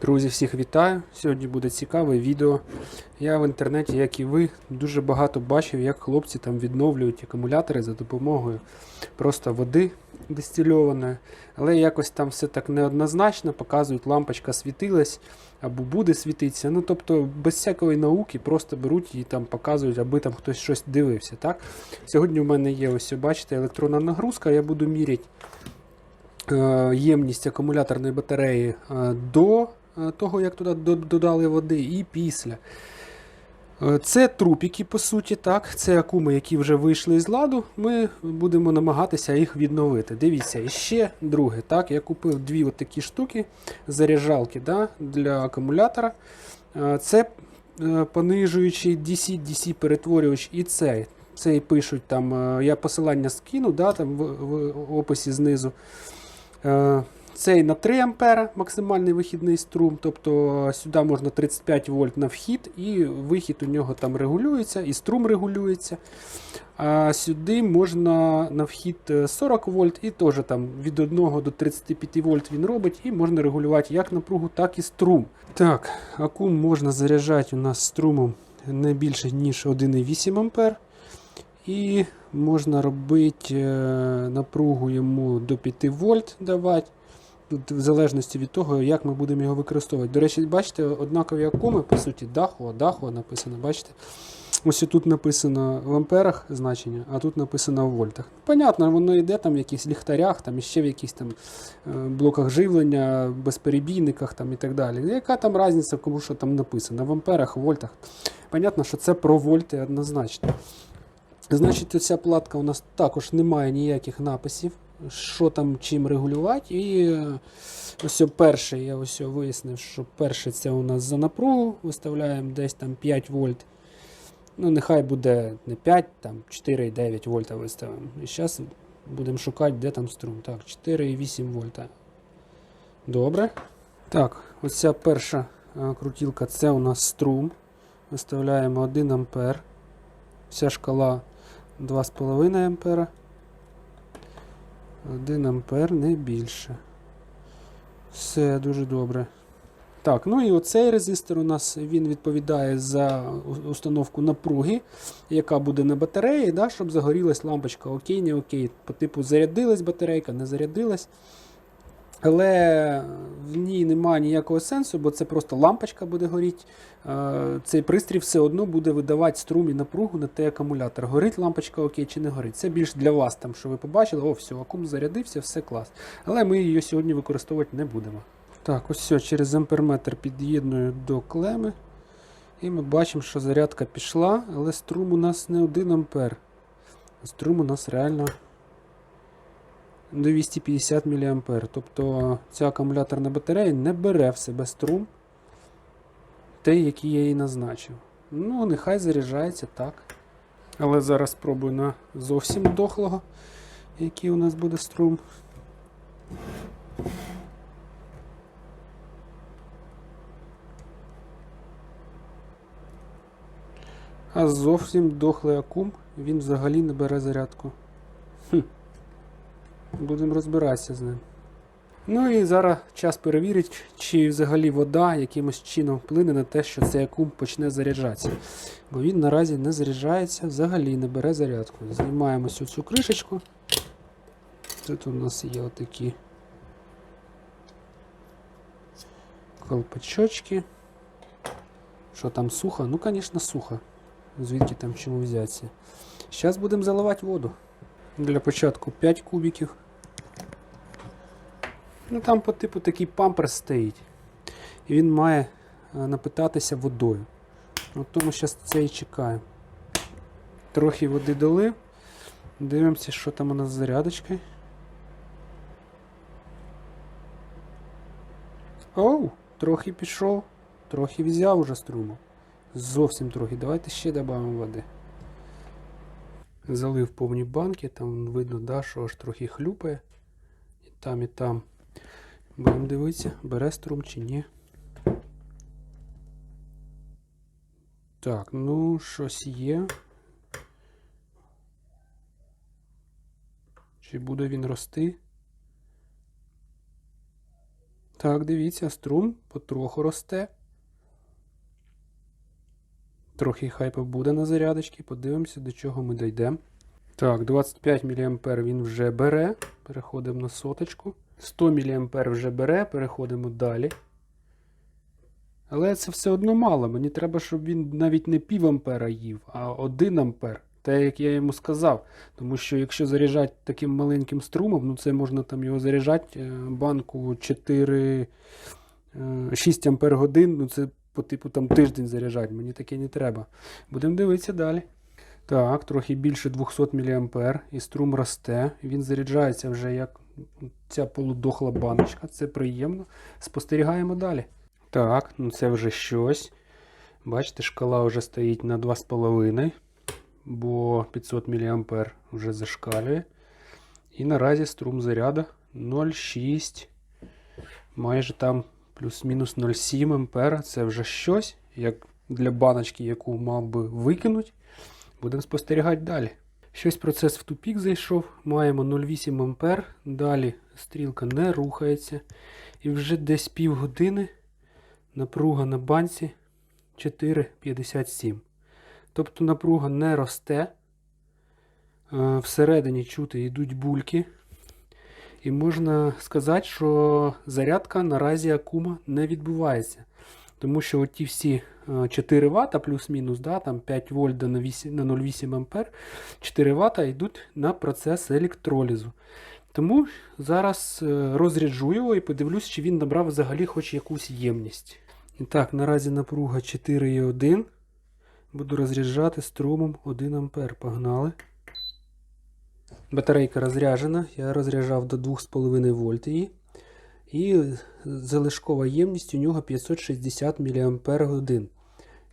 Друзі, всіх вітаю! Сьогодні буде цікаве відео. Я в інтернеті, як і ви, дуже багато бачив, як хлопці там відновлюють акумулятори за допомогою просто води дистильованої. Але якось там все так неоднозначно, показують, лампочка світилась або буде світитися. Ну тобто без всякої науки просто беруть і там показують, аби там хтось щось дивився. Так? Сьогодні у мене є ось, бачите, електронна нагрузка, я буду міряти е, ємність акумуляторної батареї е, до того, як туди додали води, і після. Е, Це трупіки, по суті, так. Це акуми, які вже вийшли з ладу. Ми будемо намагатися їх відновити. Дивіться, і ще друге. Так, я купив дві такі штуки, заряджалки да, для акумулятора. Е, Це е, понижуючий DC-DC перетворювач і цей. Цей пишуть там, е, я посилання скину, да, там в, в описі знизу. Е, Цей на 3 ампера максимальний вихідний струм, тобто сюди можна 35 вольт на вхід, і вихід у нього там регулюється, і струм регулюється. А сюди можна на вхід е, 40 вольт, і теж там від 1 до 35 вольт він робить, і можна регулювати як напругу, так і струм. Так, акум можна заряджати у нас струмом не більше, ніж 1,8 ампер. І можна робити е, напругу йому до 5 вольт давати. В залежності від того, як ми будемо його використовувати. До речі, бачите, однакові акуми, по суті, даху, даху написано, бачите? Ось тут написано в амперах значення, а тут написано в вольтах. Понятно, воно йде там в якихось ліхтарях, там ще в якихось там е, блоках живлення, безперебійниках там і так далі. Яка там різниця, кому що там написано? В амперах, в вольтах. Понятно, що це про вольти однозначно. Значить, оця платка у нас також немає ніяких написів, що там чим регулювати. І е, ось перше, я ось вияснив, що перше це у нас за напругу. Виставляємо десь там 5 вольт. Ну, нехай буде не 5, там 4,9 вольта виставимо. І зараз будемо шукати, де там струм. Так, 4,8 вольта. Добре. Так, ось ця перша е, крутілка це у нас струм. Виставляємо 1 ампер. Вся шкала 2,5 ампера. 1 ампер не більше. Все дуже добре. Так, ну і оцей резистор у нас він відповідає за установку напруги, яка буде на батареї, да, щоб загорілась лампочка. Окей, не окей. По типу зарядилась батарейка, не зарядилась. Але в ній немає ніякого сенсу, бо це просто лампочка буде горіти. Е, Цей пристрій все одно буде видавати струм і напругу на той акумулятор. Горить лампочка окей чи не горить. Це більш для вас, там, що ви побачили, о, все, акум зарядився, все клас. Але ми її сьогодні використовувати не будемо. Так, ось все, через амперметр під'єдную до клеми. І ми бачимо, що зарядка пішла, але струм у нас не 1 ампер. Струм у нас реально 250 мА. Тобто ця акумуляторна батарея не бере в себе струм, той, який я їй назначив. Ну, нехай заряджається так. Але зараз спробую на зовсім дохлого, який у нас буде струм. А зовсім дохлий акум, він взагалі не бере зарядку. Будемо розбиратися з ним. Ну і зараз час перевірити, чи взагалі вода якимось чином вплине на те, що цей акум почне заряджатися. Бо він наразі не заряджається, взагалі не бере зарядку. Знімаємо ось цю кришечку. Тут у нас є отакі колпачочки. Що там сухо? Ну, звісно, сухо. Звідки там чому взятися. Зараз будемо заливати воду. Для початку 5 кубиків. Ну там по типу такий памперс стоїть. І він має е, напитатися водою. От тому зараз це і чекаємо. Трохи води долив. Дивимося, що там у нас з зарядочкою. Оу, трохи пішов, трохи взяв уже струму. Зовсім трохи. Давайте ще додамо води. Залив повні банки, там видно, да, що аж трохи хлюпає. І там, і там. Будемо дивитися, бере струм чи ні. Так, ну, щось є. Чи буде він рости? Так, дивіться, струм потроху росте. Трохи хай побуде на зарядочці, подивимося, до чого ми дійдемо. Так, 25 мА він вже бере. Переходимо на соточку. 100 мА вже бере, переходимо далі. Але це все одно мало. Мені треба, щоб він навіть не пів ампера їв, а 1 ампер. Те, як я йому сказав. Тому що якщо заряджати таким маленьким струмом, ну це можна там його заряджати е, банку 4, е, 6 ампер годин, ну це по типу там тиждень заряджати. Мені таке не треба. Будемо дивитися далі. Так, трохи більше 200 мА і струм росте. Він заряджається вже як ця полудохла баночка. Це приємно. Спостерігаємо далі. Так, ну це вже щось. Бачите, шкала вже стоїть на 2,5, бо 500 мА вже зашкалює. І наразі струм заряду 0,6, майже там плюс-мінус 0,7 ампера. Це вже щось, як для баночки, яку мав би викинути. Будемо спостерігати далі. Щось процес в тупік зайшов. Маємо 0,8 ампер. Далі стрілка не рухається. І вже десь півгодини напруга на банці 4,57. Тобто напруга не росте. Е, Всередині чути йдуть бульки. І можна сказати, що зарядка наразі акума не відбувається. Тому що оті всі е, 4 Вт плюс-мінус, да, там 5 вольт на на 0,8 ампер, 4 Вт йдуть на процес електролізу. Тому зараз е, розряджу його і подивлюсь, чи він набрав взагалі хоч якусь ємність. І так, наразі напруга 4,1. Буду розряджати струмом 1 ампер. Погнали. Батарейка розряджена. Я розряджав до 2,5 вольт її. І залишкова ємність у нього 560 мАч.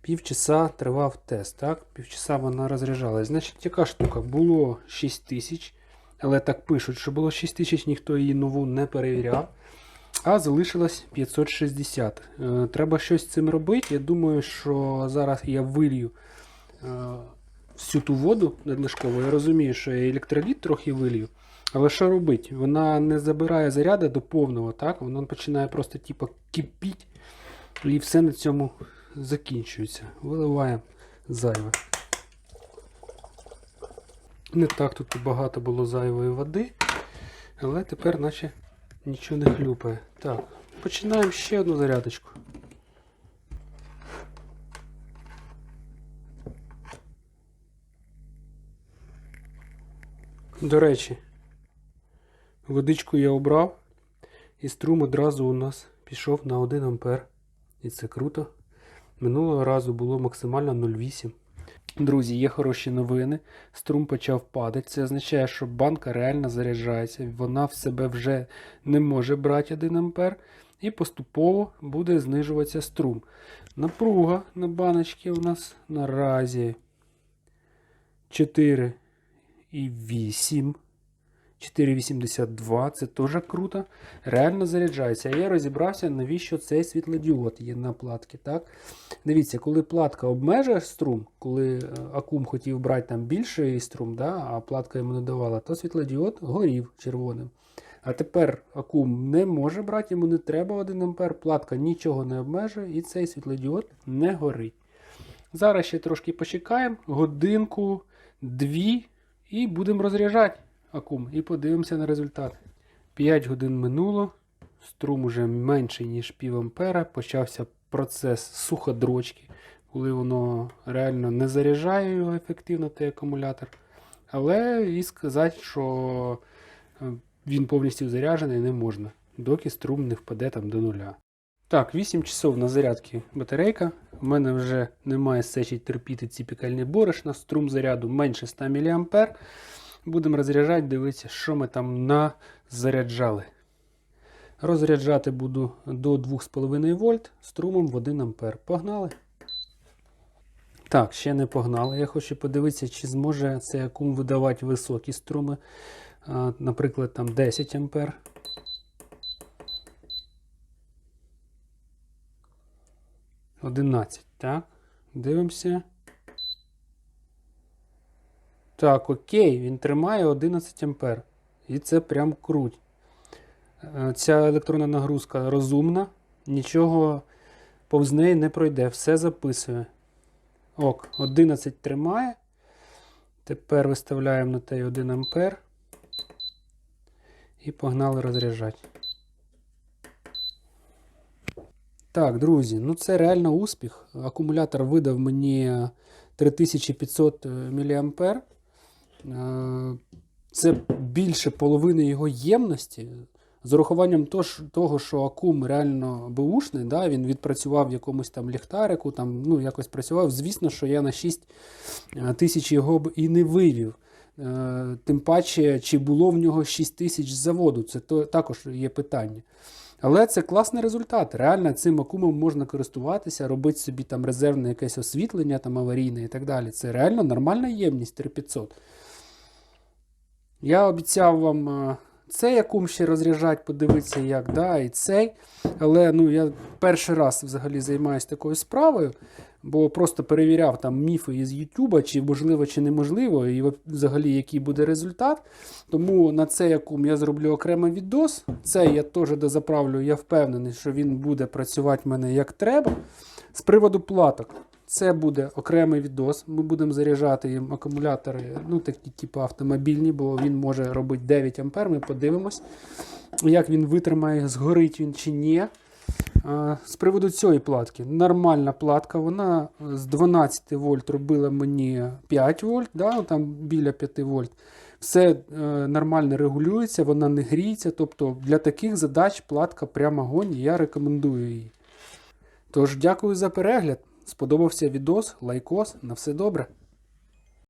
Півчаса тривав тест. так? Півчаса вона розряджалась. Значить, яка штука? Було 6000, але так пишуть, що було 6000, ніхто її нову не перевіряв. А залишилось 560. Е, Треба щось з цим робити. Я думаю, що зараз я вилью е, всю ту воду надлишкову. Я розумію, що я електроліт трохи вилью. Але що робити? Вона не забирає заряду до повного, так? Вона починає просто типу, кипіти. І все на цьому закінчується. Виливаємо зайве. Не так тут багато було зайвої води, але тепер наче нічого не хлюпає. Так, починаємо ще одну зарядочку. До речі, водичку я обрав, і струм одразу у нас пішов на 1 ампер. І це круто. Минулого разу було максимально 0,8. Друзі, є хороші новини. Струм почав падати. Це означає, що банка реально заряджається. Вона в себе вже не може брати 1 ампер. І поступово буде знижуватися струм. Напруга на баночці у нас наразі 4,8. 4,82, це теж круто. Реально заряджається. А я розібрався, навіщо цей світлодіод є на платці. Дивіться, коли платка обмежує струм, коли е, акум хотів брати там більший струм, да, а платка йому не давала, то світлодіод горів червоним. А тепер акум не може брати, йому не треба 1 ампер, платка нічого не обмежує і цей світлодіод не горить. Зараз ще трошки почекаємо, годинку, дві, і будемо розряджати акум і подивимося на результат. 5 годин минуло, струм уже менший, ніж пів ампера. Почався процес суходрочки, коли воно реально не заряджає його ефективно, той акумулятор. Але і сказати, що е, він повністю заряджений не можна, доки струм не впаде там до нуля. Так, 8 часов на зарядці батарейка. У мене вже немає сечі терпіти ці пікальні борошна, струм заряду менше 100 мА. Будемо розряджати, дивитися, що ми там назаряджали. Розряджати буду до 2,5 вольт струмом в 1 А. Погнали. Так, ще не погнали. Я хочу подивитися, чи зможе цей акум видавати високі струми, наприклад, там 10 А. 11, так? Дивимося. Так, окей, він тримає 11 ампер. І це прям круть. Е, ця електронна нагрузка розумна, нічого повз неї не пройде, все записує. Ок, 11 тримає. Тепер виставляємо на те 1 ампер. І погнали розряджати. Так, друзі, ну це реально успіх. Акумулятор видав мені 3500 мА. Е, Це більше половини його ємності. З урахуванням того, що акум реально беушний, да, він відпрацював в якомусь там ліхтарику, там, ну, якось працював. Звісно, що я на 6 е, тисяч його б і не вивів. Е, Тим паче, чи було в нього 6 тисяч заводу, це також є питання. Але це класний результат. Реально цим акумом можна користуватися, робити собі там резервне якесь освітлення, там аварійне і так далі. Це реально нормальна ємність 3500. Я обіцяв вам е, цей акум ще розряджати, подивитися, як, да, і цей. Але ну, я перший раз взагалі займаюся такою справою, бо просто перевіряв там міфи із Ютуба, чи можливо, чи неможливо, і взагалі який буде результат. Тому на цей акум я зроблю окремий відос. Цей я теж дозаправлю, я впевнений, що він буде працювати в мене як треба. З приводу платок. Це буде окремий відос. Ми будемо заряджати їм акумулятори, ну такі, типу автомобільні, бо він може робити 9 ампер. Ми подивимось, як він витримає, згорить він чи ні. А, З приводу цієї платки. Нормальна платка, вона з 12 вольт робила мені 5 вольт, да, там біля 5 вольт. Все е, нормально регулюється, вона не гріється. Тобто для таких задач платка прямо огонь, я рекомендую її. Тож, дякую за перегляд. Сподобався відос, лайкос. На все добре.